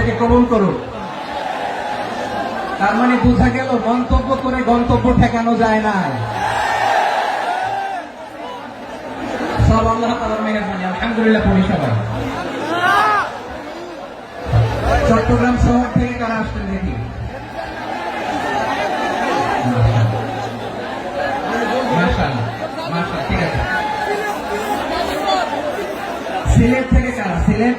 আমাদেরকে কবুল করুন তার মানে বোঝা গেল, মন্তব্য করে গন্তব্য ঠেকানো যায় না। সব আল্লাহ তালার মেহরবানি, আলহামদুলিল্লাহ পড়ি চট্টগ্রাম শহর থেকে কারা আসছেন দেখি। ঠিক আছে। সিলেট থেকে কারা? সিলেট?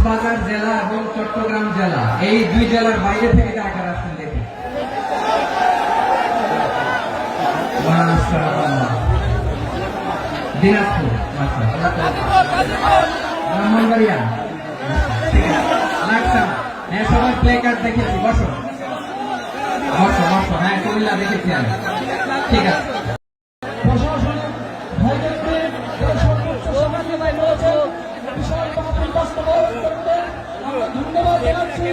কক্সবাজার জেলা এবং চট্টগ্রাম জেলা। এই দুই জেলার বাইরে থেকে কারা আসছেন দেখি ঠিক হ্যাঁ দেখেছি, বসো। বসো বসো হ্যাঁ কুমিল্লা দেখেছি আমি। ঠিক আছে। ধন্যবাদ জানাচ্ছি।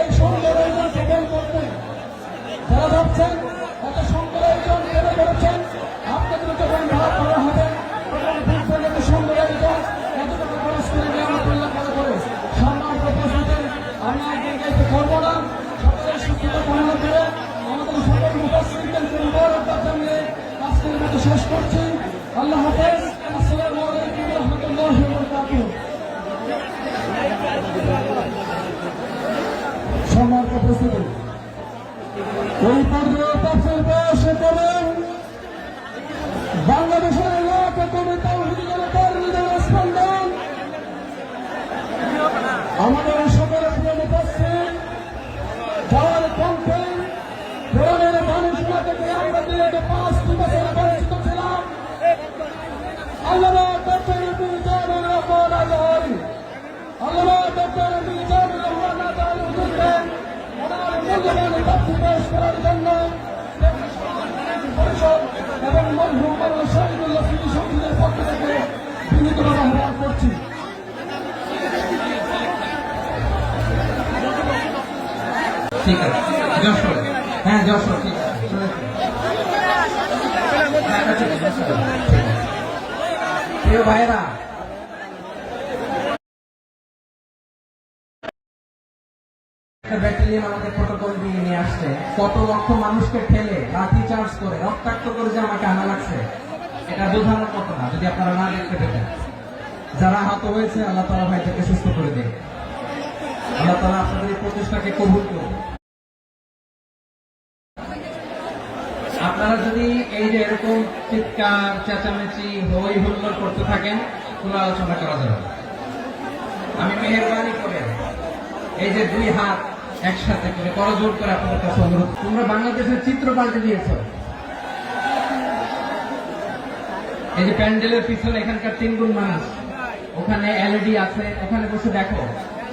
এই আয়োজন সফল করতে যারা ভাবছেন এত সুন্দর কেন করেছেন, আপনাদের করা হবে। তখন বুঝবেন এত আয়োজন এত টাকা আমি দীর্ঘায়িত করব না। সকলের মতো শেষ করছি। আল্লাহ হাফেজ। Thank you. মূল্যবান তথ্য করার জন্য পরিষদ এবং মাওলানা শহীদুল্লাহ স্মৃতি সমিতির পক্ষ থেকে বিনীতভাবে আহ্বান করছি ঠিক আছে হ্যাঁ যশোর ঠিক আছে। হ্যাঁ, আচ্ছা। প্রিয় ভাইরা দিয়ে নিয়ে আসছে। কত লক্ষ মানুষকে করে যে আমাকে এটা যদি আপনারা যারা হয়েছে আপনারা যদি এই যে এরকম চিৎকার, চেঁচামেচি, হই হুল্লোড় করতে থাকেন, কোনো আলোচনা করা যাবে। আমি মেহরবানি করে এই যে দুই হাত একসাথে করে করজোর করে আপনাদের কাছে অনুরোধ। তোমরা বাংলাদেশের চিত্র পাল্টে দিয়েছ। এই যে প্যান্ডেলের পিছনে এখানকার তিন গুণ মানুষ, ওখানে এলইডি আছে, ওখানে বসে দেখো,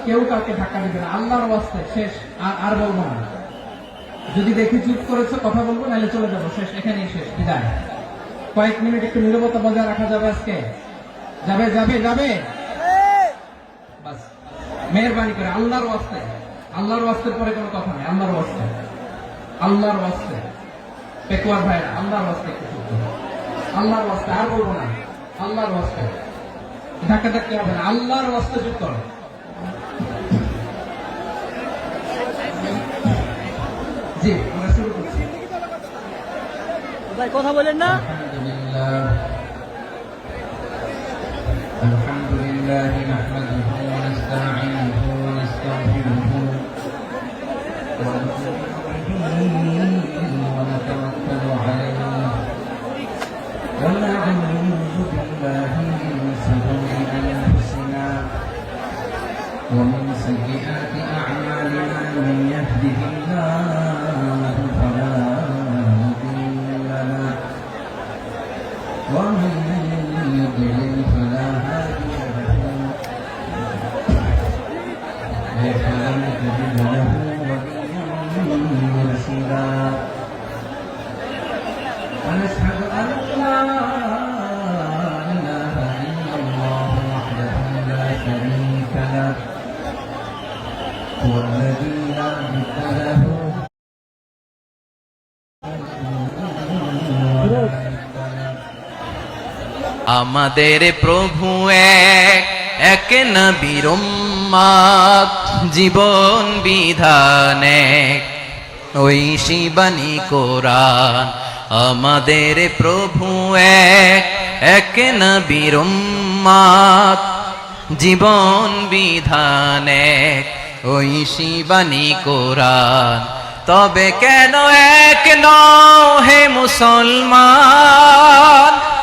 কেউ কাউকে ধাক্কা দিবে না। আল্লাহর ওয়াস্তে শেষ, আর আর বলব না। যদি দেখি চুপ করেছ, কথা বলব, নাহলে চলে যাব। শেষ, এখানেই শেষ, বিদায়। কয়েক মিনিট একটু নিরবতা বজায় রাখা যাবে আজকে। যাবে যাবে যাবে। বাস। মেহরবানি করে, আল্লাহর ওয়াস্তে। আল্লাহর অস্ত্রের পরে কোনো কথা নেই আল্লাহর অস্ত্রে আল্লাহর অস্ত্রে পেকুয়ার ভাইরা আল্লাহর অস্ত্রে কিছু আল্লাহর অস্ত্রে আর বলব না। আল্লাহর অস্ত্রে ধাক্কা ধাক্কা হবে না আল্লাহর অস্ত্রে যুক্ত হবে জি আমরা শুরু করছি। কথা বলেন না। আলহামদুলিল্লাহ। ومن سيئات أعمالنا من يهده الله فلا আমাদের প্রভু এক এক উম্মাদ, জীবন বিধান এক। ওই শিবানী কোরআন আমাদের প্রভু এক এক উম্মাদ, জীবন বিধান এক। ওই শিবানী কোরআন তবে কেন এক নও হে মুসলমান?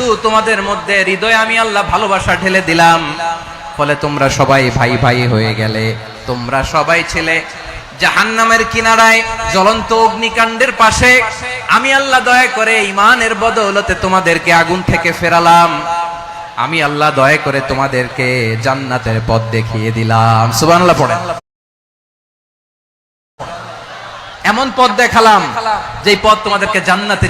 তো তোমাদের মধ্যে হৃদয়ে আমি আল্লাহ ভালোবাসা ঢেলে দিলাম। ফলে তোমরা সবাই ভাই ভাই হয়ে গেলে। তোমরা সবাই ছেলে জাহান্নামের কিনারায় জ্বলন্ত অগ্নিকাণ্ডের পাশে। আমি আল্লাহ দয়া করে ইমানের বদৌলতে তোমাদেরকে আগুন থেকে ফেরালাম। আমি আল্লাহ দয়া করে তোমাদেরকে জান্নাতের পথ দেখিয়ে দিলাম। সুবহানাল্লাহ পড়েন। এমন পথ দেখালাম, যেই পথ তোমাদেরকে জান্নাতে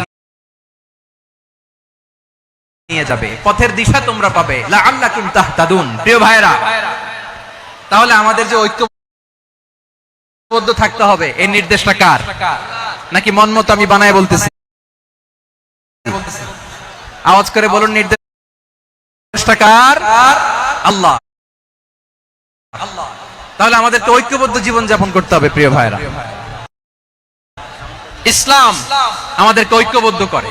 নিয়ে যাবে। পথের দিশা তোমরা পাবে। লাআল্লাকুম তাহতাদুন। প্রিয় ভাইরা তাহলে আমাদের যে ঐক্যবদ্ধ থাকতে হবে এই নির্দেশটা কার? নাকি মন মতো আমি বানায় বলতেছি? আওয়াজ করে বলুন, নির্দেশটা কার? আল্লাহ। তাহলে আমাদেরকে ঐক্যবদ্ধ জীবন যাপন করতে হবে, প্রিয় ভাইরা ইসলাম আমাদেরকে ঐক্যবদ্ধ করে।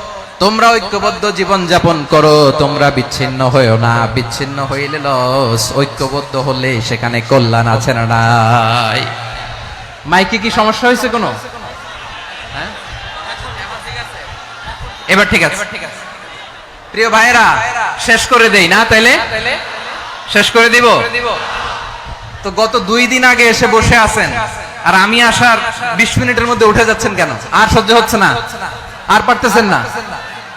তোমরা ঐক্যবদ্ধ জীবন যাপন করো, তোমরা বিচ্ছিন্ন হয়েও না। বিচ্ছিন্ন হইলে লস, ঐক্যবদ্ধ হলে সেখানে কল্যাণ আছে না নাই। মাইকে কি সমস্যা হয়েছে কোনো? হ্যাঁ? এবার ঠিক আছে। প্রিয় ভাইরা শেষ করে দেই না তাইলে? শেষ করে দিব? তো গত দুই দিন আগে এসে বসে আছেন, আর আমি আসার বিশ মিনিটের মধ্যে উঠে যাচ্ছেন কেন? আর সহ্য হচ্ছে না। আর পারতেছেন না।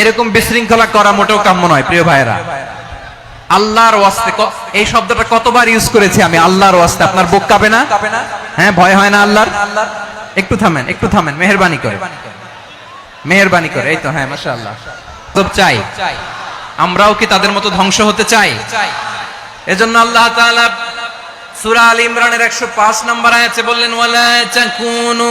এরকম বিশৃঙ্খলা করা মোটেও কাম্য নয়, প্রিয় ভাইরা আল্লাহর ওয়াস্তে এই শব্দটা কতবার ইউজ করেছি আমি? আল্লাহর ওয়াস্তে। আপনার বুক কাঁপে না? হ্যাঁ ভয় হয় না আল্লাহর? একটু থামেন একটু থামেন, মেহেরবানি করে। মেহেরবানি করে, এই তো হ্যাঁ মাশাআল্লাহ। তব চাই। আমরাও কি তাদের মতো ধ্বংস হতে চাই? এজন্য আল্লাহ তাআলা সূরা আল ইমরানের 105 নম্বর আয়াতে বললেন, ওয়ালা তাকুনু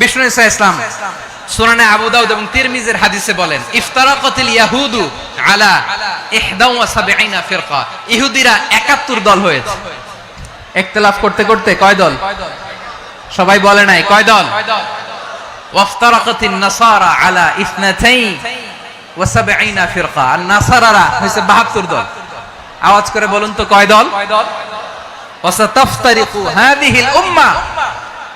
বিষ্ণু ইসা ইসলাম। আবু দাউদ এবং তিরমিজের হাদিসে বলেন ইয়াহুদু আলা 71 ফিরকা। ইহুদিরা 71 দল হয়েছে। ইখতিলাফ করতে করতে কয় দল? সবাই বলে নাই, কয় দল? ওয়াফতারাকাতিন নাসারা আলা ইসনাতাইন ওয়া সাবঈনা ফিরকা। আর নাসারারা হইছে 72 দল। আওয়াজ করে বলুন তো, কয় দল? ওয়াসাতাফতারিকু হাদিহিল উম্মাহ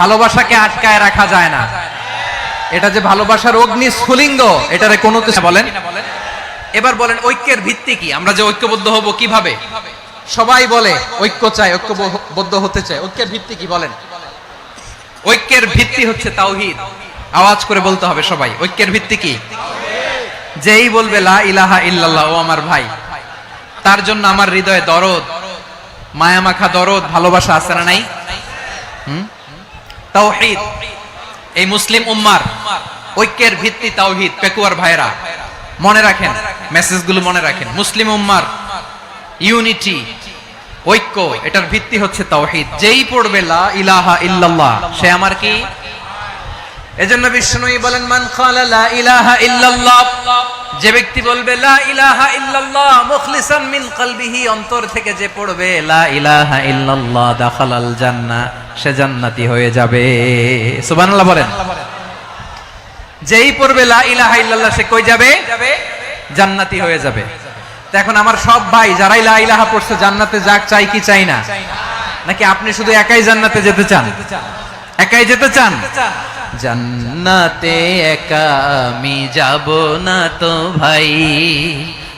ভালোবাসাকে আটকায় রাখা যায় না। এটা যে ভালোবাসার অগ্নি স্ফুলিঙ্গ এটারে কোনো কিছু বলেন? এবার বলেন ঐক্যের ভিত্তি কি? আমরা যে ঐক্যবদ্ধ হব কীভাবে? সবাই বলে ঐক্য চাই ঐক্যবদ্ধ হতে চায় ঐক্যের ভিত্তি কি বলেন? ঐক্যের ভিত্তি হচ্ছে তাওহীদ। আওয়াজ করে বলতে হবে সবাই ঐক্যের ভিত্তি কি? যেই বলবে লা ইলাহা ইল্লাল্লাহ ও আমার ভাই। তার জন্য আমার হৃদয়ে দরদ মায়ামাখা দরদ ভালোবাসা আছে না নাই? হুম? তাওহীদ। এই মুসলিম উম্মার ঐক্যের ভিত্তি তাওহিদ, পেকুয়ার ভাইরা মনে রাখেন, মেসেজগুলো মনে রাখেন। মুসলিম উম্মার ইউনিটি, ঐক্য, এটার ভিত্তি হচ্ছে তাওহিদ। যেই পড়বে, লা ইলাহা ইল্লাল্লাহ, সে আমার কি? এজন্য বিষ্ণুই বলেন, মান ক্বালা লা ইলাহা ইল্লাল্লাহ যে ব্যক্তি বলবে, লা ইলাহা ইল্লাল্লাহ মুখলিসান মিন কলবিহি, অন্তর থেকে যে পড়বে, লা ইলাহা ইল্লাল্লাহ, দাখালাল জান্নাহ সে জান্নাতি হয়ে যাবে। সুবহানাল্লাহ বলেন। যেই পড়বে লা ইলাহা ইল্লাল্লাহ, সে কই যাবে? জান্নাতি হয়ে যাবে। এখন আমার সব ভাই যারাই লা ইলাহা পড়ছে, জান্নাতে যাক, চাই কি চাই না? নাকি আপনি শুধু একাই জান্নাতে যেতে চান? একাই যেতে চান? জান্নাতে একা আমি যাব না তো ভাই।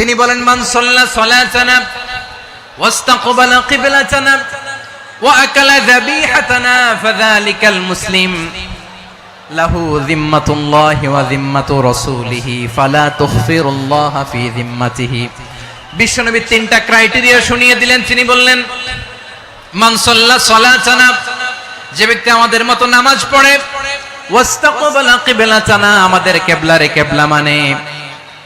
তিনি বলেন, মান সাল্লা সালাতানা, ওয়াস্তাকবালা কিবলাতানা, ওয়া আকালা যাবিহাতানা, ফাযালিকাল মুসলিম। লাহু যিম্মাতুল্লাহি ওয়া যিম্মাতু রাসূলিহি, ফালা তুখফিরুল্লাহ ফি যিম্মাতিহি। বিশ্বনবী তিনটা ক্রাইটেরিয়া শুনিয়ে দিলেন। তিনি বললেন, মান সাল্লা সালাতানা, যে ব্যক্তি আমাদের মতো নামাজ পড়ে, ওয়াস্তাকবালা কিবলাতানা আমাদের কেবলারে কেবলা মানে।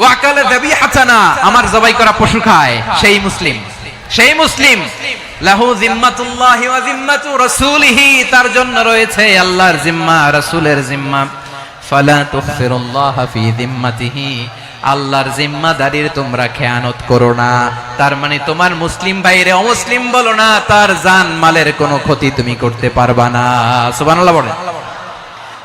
ওয়াকালে হাসানা, আমার জবাই করা পশু খায়। সেই মুসলিম। সেই মুসলিম। লাহু জিম্মাতুল্লাহি ওয়া জিম্মাতু রাসূলিহি, তার জন্য রয়েছে আল্লাহর জিম্মা, রাসূলের জিম্মা। ফালা তুখফিরুল্লাহ ফি জিম্মাতিহি, আল্লাহর জিম্মাদারির তোমরা খেয়ানত করো না। তার মানে তোমার মুসলিম ভাইরে অমুসলিম বলো না, তার জান মালের কোনো ক্ষতি তুমি করতে পারবা না। সুবহানাল্লাহ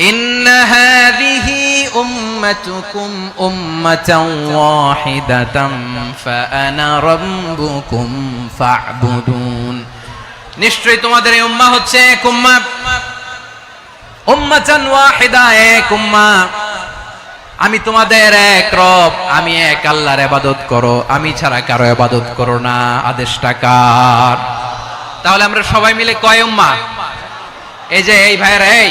إن هذه أمتكم أمة واحدة فأنا ربكم فاعبدون নিশ্চয়ই তোমাদের এই উম্মাহ হচ্ছে এক উম্মা উম্মাতান ওয়াহিদা এক উম্মা আমি তোমাদের এক রব আমি এক আল্লাহর ইবাদত করো আমি ছাড়া কারো ইবাদত করো না আদেশটা কার তাহলে আমরা সবাই মিলে কয় উম্মা এই যে এই ভাইরা এই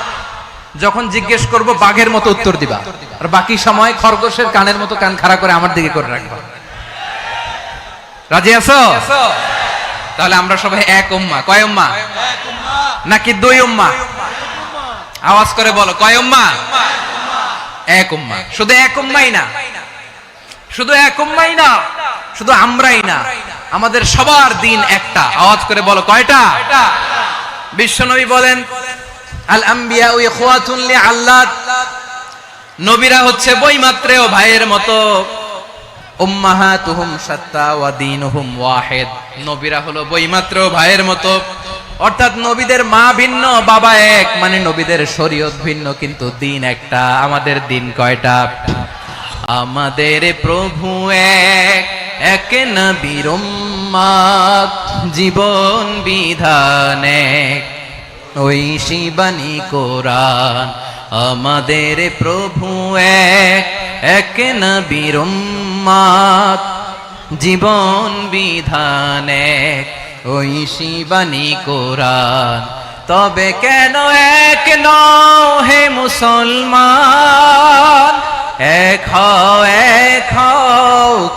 যখন জিজ্ঞেস করব, বাঘের মতো উত্তর দিবা। আর বাকি সময় খরগোশের কানের মতো কান খাড়া করে আমার দিকে করে রাখবা। রাজি আছো? তাহলে আমরা সবাই এক উম্মা। কয় উম্মা? নাকি দুই উম্মা? আওয়াজ করে বলো, কয় উম্মা? এক উম্মা। শুধু এক উম্মাই না। শুধু এক উম্মাই না, শুধু আমরাই না। আমাদের সবার দিন একটা। আওয়াজ করে বলো, কয়টা? বিশ্বনবী বলেন আল আম্বিয়া ওই খোয়াতুন লি আল্লাহ নবীরা হচ্ছে বইমাত্র ভাইয়ের মতো। মানে নবীদের ভিন্ন, কিন্তু দিন একটা, আমাদের দিন কয়টা? আমাদের প্রভু এক এক উম্মাত জীবন বিধান এক। ওই শিবানী কোরআন, আমাদের প্রভু এক এক নবীর উম্মাত জীবন বিধান এক, ওই শিবানী কোরআন। তবে কেন এক নও হে মুসলমান? এক এক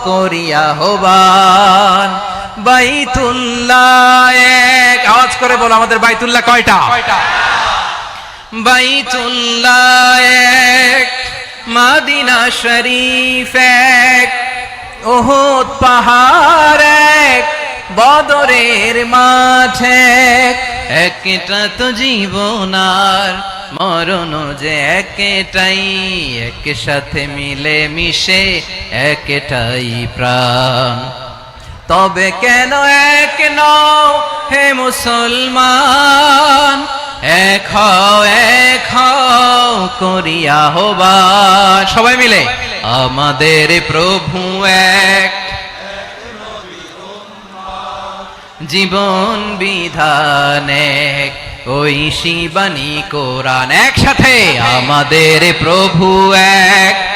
করিয়া হবান। বাইতুল্লাহ বলো আমাদের বাইতুল্লাহ কয়টা? বাইতুল্লাহ এক মাদিনা শরীফ এক ওহুদ পাহাড় এক বদরের মাঠে একটা তো জীবনার মরণ যে একটাই এক সাথে মিলে মিশে একটাই প্রাণ। তবে কেন এক নও হে মুসলমান? এক হও এক হও করিয়া হবা সবাই মিলে? আমাদের প্রভু এক। জীবন বিধান এক। ওই শিবানী কোরআন। একসাথে? আমাদের প্রভু এক।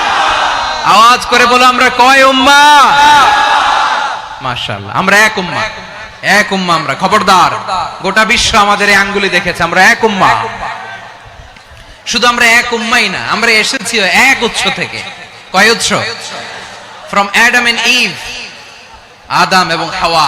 আওয়াজ করে বলো, আমরা কয় উম্মা? মাশাআল্লাহ, আমরা এক উম্মা। এক উম্মা আমরা, খবরদার। গোটা বিশ্ব আমাদের এই আঙ্গুলি দেখেছে, আমরা এক উম্মা। শুধু আমরা এক উম্মাই না, আমরা এসেছি এক উৎস থেকে। কয় উৎস? ফ্রম অ্যাডাম এন্ড ইভ আদাম এবং হাওয়া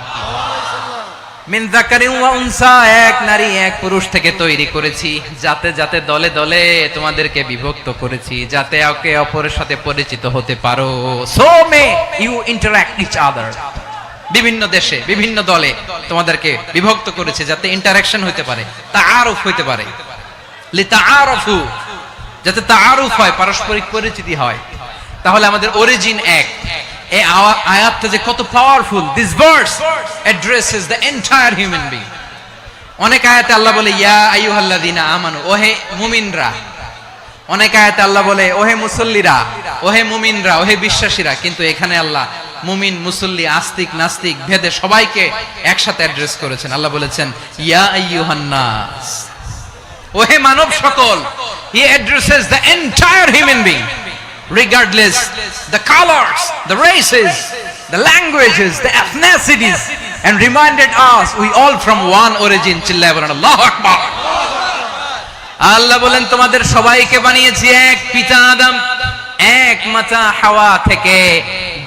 মিন ওয়া উনসা, এক নারী, এক পুরুষ থেকে তৈরি করেছি। যাতে যাতে দলে দলে তোমাদেরকে বিভক্ত করেছি, যাতে একে অপরের সাথে পরিচিত হতে পারো। So may you interact each other বিভিন্ন দেশে, বিভিন্ন দলে তোমাদেরকে বিভক্ত করেছে, যাতে ইন্টারাকশন হইতে পারে তা আরফ হইতে পারে। লিতা আরফু যাতে তা আরফ হয়, পারস্পরিক পরিচিতি হয়। তাহলে আমাদের অরিজিন এক। এই আয়াতটা যে কত powerful this verse the entire human being অনেক আয়াতে আল্লাহ বলে, ইয়া আমানু ওহে মুমিনরা। অনেক আয়াতে আল্লাহ বলে, ওহে মুসল্লিরা ওহে মুমিনরা ওহে বিশ্বাসীরা কিন্তু এখানে আল্লাহ মুমিন, মুসল্লি, আস্তিক, নাস্তিক, ভেদে সবাইকে একসাথে অ্যাড্রেস করেছেন। আল্লাহ বলেছেন, ইয়া আইয়ুহান নাস ওহে মানব সকল he addresses the entire human being regardless the colors the races the languages the ethnicities and reminded us we all from one origin Allah আকবার আল্লাহ বলেন তোমাদের সবাইকে বানিয়েছি এক পিতা আদম এক মাতা হাওয়া থেকে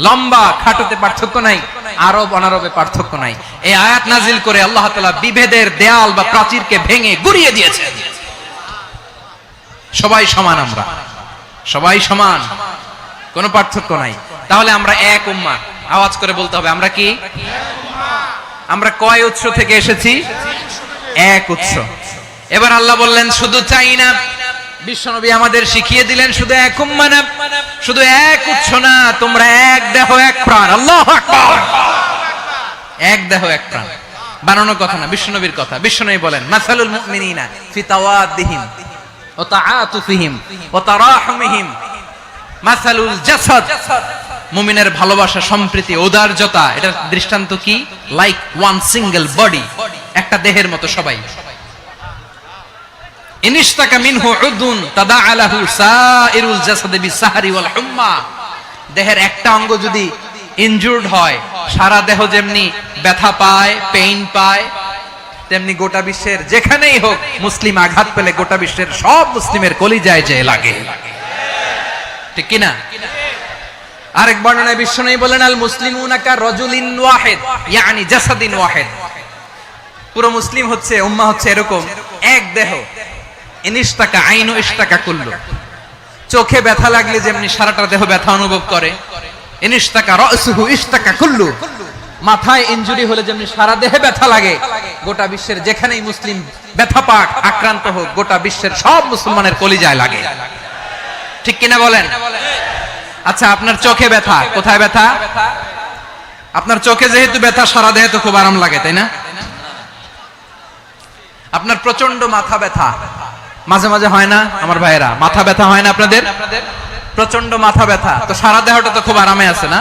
লম্বা খাটোতে পার্থক্য নাই আরব অনারবে পার্থক্য নাই। এই আয়াত নাজিল করে আল্লাহ তাআলা বিভেদের দেয়াল বা প্রাচীরকে ভেঙে গুড়িয়ে দিয়েছে। সবাই সমান আমরা। সবাই সমান। কোনো পার্থক্য নাই। তাহলে আমরা এক উম্মা। আওয়াজ করে বলতে হবে, আমরা কি? আমরা কয় উৎস থেকে এসেছি? এক উৎস। এবার আল্লাহ বললেন, শুধু চাই না বিশ্বনবী আমাদের শিখিয়ে দিলেন শুধু এক উম্মানা শুধু এক উৎস না, তোমরা এক দেহ, এক প্রাণ। আল্লাহ এক দেহ, এক প্রাণ। বানানোর কথা না, বিশ্বনবীর কথা। বিশ্বনবী বলেন, মাসালুল মুমিনিনা ফি তাওয়াদ্দিহিম ও তাআতুফিহিম ও তারাহুমিহিম। মাসালুল জাসাদ। মুমিনের ভালোবাসা, সম্প্রীতি ঔদার্যতা এটা দৃষ্টান্ত কি? লাইক ওয়ান সিঙ্গেল বডি একটা দেহের মতো সবাই। ইনিশতাকা মিনহু উদুন হুম্মা। দেহের একটা অঙ্গ যদি ইনজুর্ড হয়, সারা দেহ যেমনি ব্যথা পায় পেইন পায়, তেমনি গোটা বিশ্বের যেখানেই হোক মুসলিম আঘাত পেলে গোটা বিশ্বের সব মুসলিমের কলিজায় যে লাগে। ঠিক কিনা? আরেক বর্ণনায় বিশ্বনবী বলেন, আল মুসলিমুনা কা রাজুলিন ওয়াহিদ, ইয়ানি জাসাদিন ওয়াহিদ। পুরো মুসলিম হচ্ছে উম্মাহ হচ্ছে এরকম, এক দেহ। ইনিশতাকা আইনু কুল্লু। চোখে ব্যথা লাগলে যেমনি সারাটা দেহ ব্যথা অনুভব করে, ইনিশতাকা রাসুহু কুল্লু। মাথায় ইনজুরি হলে যেমনি সারা দেহে ব্যথা লাগে, গোটা বিশ্বের যেখানেই মুসলিম ব্যথা পাক, আক্রান্ত হোক, গোটা বিশ্বের সব মুসলমানের কলিজায় লাগে। ঠিক কিনা বলেন? আচ্ছা আপনার চোখে ব্যথা, কোথায় ব্যথা? আপনার চোখে যেহেতু ব্যথা, সারা দেহে তো খুব আরাম লাগে, তাই না? আপনার প্রচণ্ড মাথা ব্যথা মাঝে মাঝে হয় না আমার ভাইয়েরা। মাথা ব্যথা হয় না আপনাদের? প্রচণ্ড মাথা ব্যথা। তো সারা দেহটা তো খুব আরামে আছে না?